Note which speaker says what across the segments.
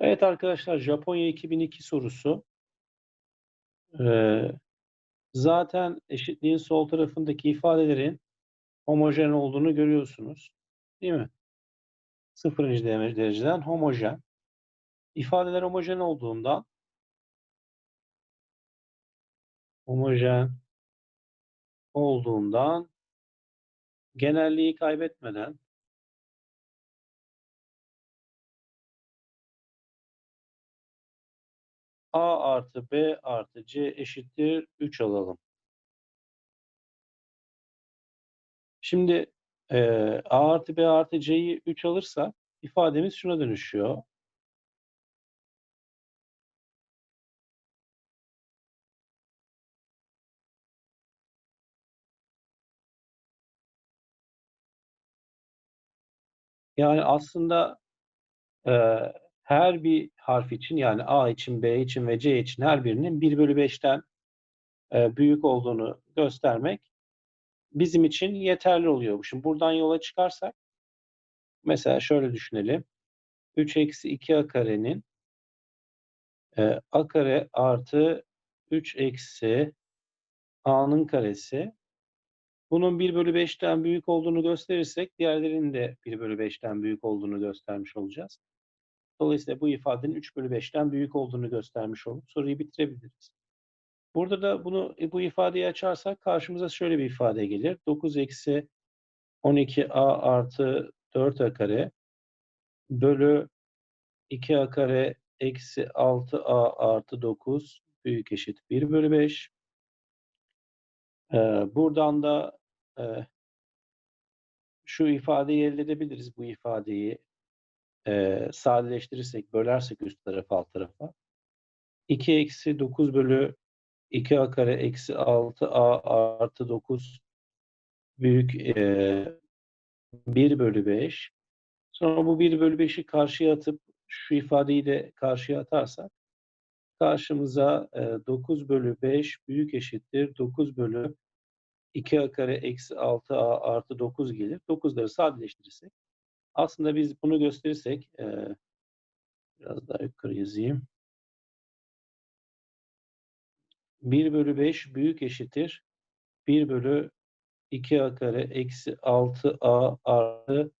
Speaker 1: Evet arkadaşlar Japonya 2002 sorusu. Ee, zaten eşitliğin sol tarafındaki ifadelerin homojen olduğunu görüyorsunuz. Değil mi? Sıfırıncı dereceden homojen. İfadeler homojen olduğundan homojen olduğundan genelliği kaybetmeden A artı B artı C eşittir 3 alalım. Şimdi e, A artı B artı C'yi 3 alırsa ifademiz şuna dönüşüyor. Yani aslında e, her bir harf için yani A için, B için ve C için her birinin 1 bölü 5'ten e, büyük olduğunu göstermek bizim için yeterli oluyor. Şimdi buradan yola çıkarsak mesela şöyle düşünelim. 3 eksi 2 a karenin e, a kare artı 3 eksi a'nın karesi bunun 1 bölü 5'ten büyük olduğunu gösterirsek diğerlerinin de 1 bölü 5'ten büyük olduğunu göstermiş olacağız. Dolayısıyla bu ifadenin 3 bölü 5'ten büyük olduğunu göstermiş olup soruyu bitirebiliriz. Burada da bunu bu ifadeyi açarsak karşımıza şöyle bir ifade gelir. 9 eksi 12a artı 4a kare bölü 2a kare eksi 6a artı 9 büyük eşit 1 bölü 5. Ee, buradan da e, şu ifadeyi elde edebiliriz. Bu ifadeyi e, sadeleştirirsek, bölersek üst tarafa alt tarafa. 2 eksi 9 bölü 2a kare eksi 6a artı 9 büyük e, 1 bölü 5. Sonra bu 1 bölü 5'i karşıya atıp şu ifadeyi de karşıya atarsak karşımıza e, 9 bölü 5 büyük eşittir 9 bölü 2a kare eksi 6a artı 9 gelir. 9'ları sadeleştirirsek aslında biz bunu gösterirsek e, biraz daha yukarı yazayım. 1 bölü 5 büyük eşittir 1 bölü 2a kare eksi 6a artı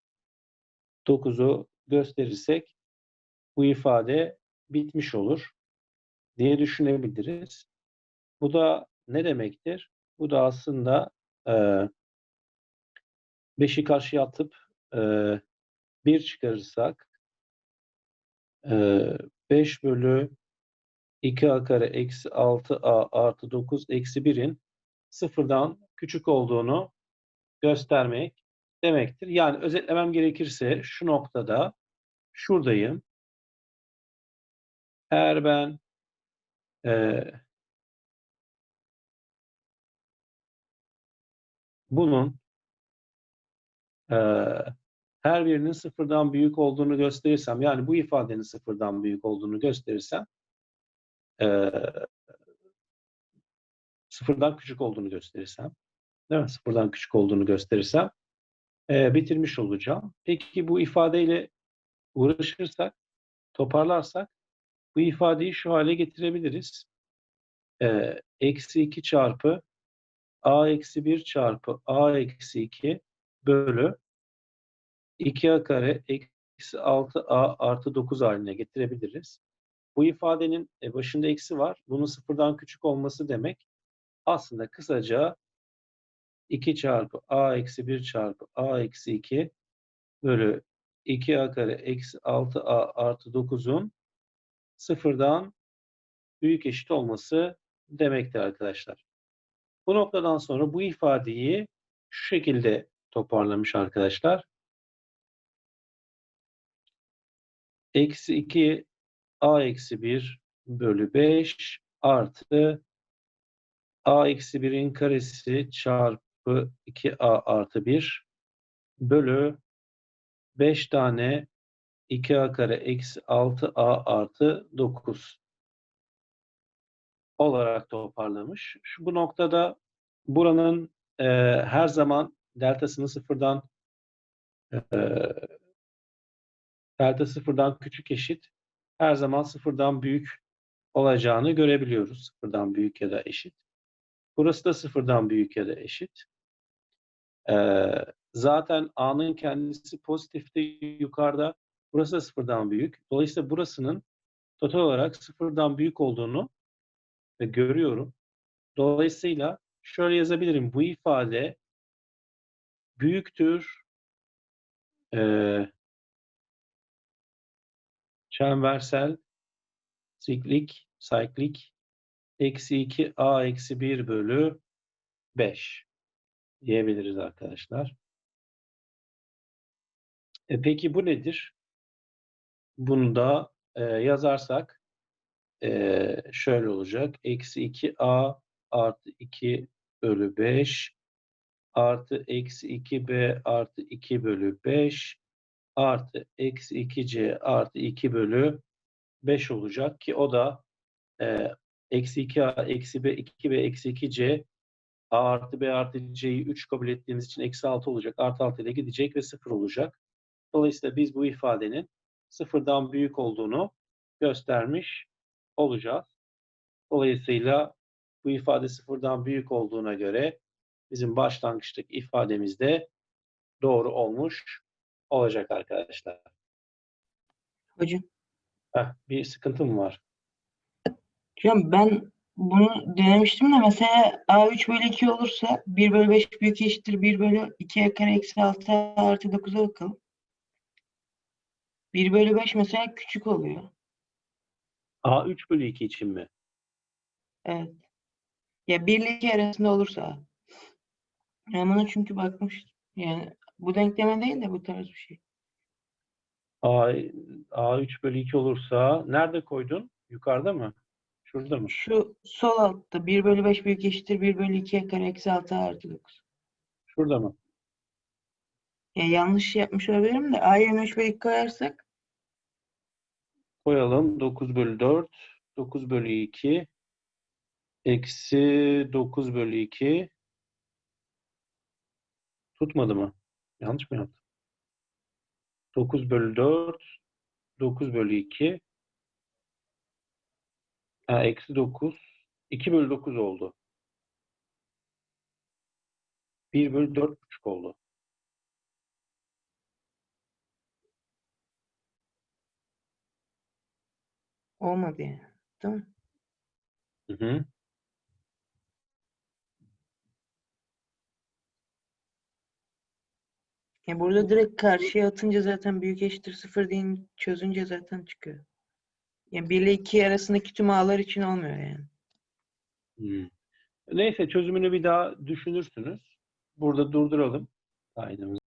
Speaker 1: 9'u gösterirsek bu ifade bitmiş olur diye düşünebiliriz. Bu da ne demektir? Bu da aslında e, 5'i karşıya atıp e, 1 çıkarırsak e, 5 bölü 2a kare eksi 6a artı 9 eksi 1'in sıfırdan küçük olduğunu göstermek demektir. Yani özetlemem gerekirse şu noktada şuradayım. Eğer ben e, bunun e, her birinin sıfırdan büyük olduğunu gösterirsem, yani bu ifadenin sıfırdan büyük olduğunu gösterirsem, e, sıfırdan küçük olduğunu gösterirsem, değil mi? Sıfırdan küçük olduğunu gösterirsem, e, bitirmiş olacağım. Peki bu ifadeyle uğraşırsak, toparlarsak, bu ifadeyi şu hale getirebiliriz. E, eksi 2 çarpı a eksi 1 çarpı a eksi 2 bölü 2a kare eksi 6a artı 9 haline getirebiliriz. Bu ifadenin e, başında eksi var. Bunun sıfırdan küçük olması demek aslında kısaca 2 çarpı a eksi 1 çarpı a eksi 2 bölü 2a kare eksi 6a artı 9'un sıfırdan büyük eşit olması demektir arkadaşlar. Bu noktadan sonra bu ifadeyi şu şekilde toparlamış arkadaşlar. Eksi 2 a eksi 1 bölü 5 artı a eksi 1'in karesi çarpı 2a artı 1 bölü 5 tane 2a kare eksi 6a artı 9 olarak toparlamış. Şu bu noktada buranın e, her zaman deltasını sıfırdan e, delta sıfırdan küçük eşit her zaman sıfırdan büyük olacağını görebiliyoruz. Sıfırdan büyük ya da eşit. Burası da sıfırdan büyük ya da eşit. Ee, zaten A'nın kendisi pozitifte yukarıda. Burası da sıfırdan büyük. Dolayısıyla burasının total olarak sıfırdan büyük olduğunu görüyorum. Dolayısıyla şöyle yazabilirim. Bu ifade büyüktür eee, çembersel siklik siklik eksi 2 a eksi 1 bölü 5 diyebiliriz arkadaşlar. E peki bu nedir? Bunu da e, yazarsak e, şöyle olacak. Eksi 2a artı 2 bölü 5 artı eksi 2b artı 2 bölü 5 artı eksi 2c artı 2 bölü 5 olacak ki o da e, eksi 2a eksi b 2b eksi 2c a artı b artı c'yi 3 kabul ettiğimiz için eksi 6 olacak. Artı 6 ile gidecek ve 0 olacak. Dolayısıyla biz bu ifadenin sıfırdan büyük olduğunu göstermiş olacağız. Dolayısıyla bu ifade sıfırdan büyük olduğuna göre bizim başlangıçtaki ifademiz de doğru olmuş olacak arkadaşlar.
Speaker 2: Hocam,
Speaker 1: Heh, bir sıkıntı mı var?
Speaker 2: hocam ben bunu denemiştim de mesela A3 bölü 2 olursa 1 bölü 5 büyük eşittir 1 bölü 2'ye kare eksi 6 artı 9'a bakalım. 1 bölü 5 mesela küçük oluyor.
Speaker 1: A 3 bölü 2 için mi?
Speaker 2: Evet. Ya 1 ile 2 arasında olursa. Ben buna çünkü bakmıştım. Yani bu denkleme değil de bu tarz bir şey.
Speaker 1: A, A 3 bölü 2 olursa nerede koydun? Yukarıda mı? Şurada mı?
Speaker 2: Şu sol altta 1 bölü 5 büyük eşittir 1 bölü 2'ye kare eksi 6 artı 9.
Speaker 1: Şurada mı?
Speaker 2: Ya yanlış yapmış olabilirim de A yerine 3 bölü 2 koyarsak
Speaker 1: Koyalım. 9 bölü 4. 9 bölü 2. Eksi 9 bölü 2. Tutmadı mı? Yanlış mı yaptım? 9 bölü 4. 9 bölü 2. Ha, eksi 9. 2 bölü 9 oldu. 1 bölü 4,5 oldu.
Speaker 2: olmadı yani. Değil mi?
Speaker 1: Hı hı.
Speaker 2: Ya burada direkt karşıya atınca zaten büyük eşittir sıfır deyin çözünce zaten çıkıyor. Yani 1 ile 2 arasındaki tüm ağlar için olmuyor yani.
Speaker 1: Hmm. Neyse çözümünü bir daha düşünürsünüz. Burada durduralım kaydımızı.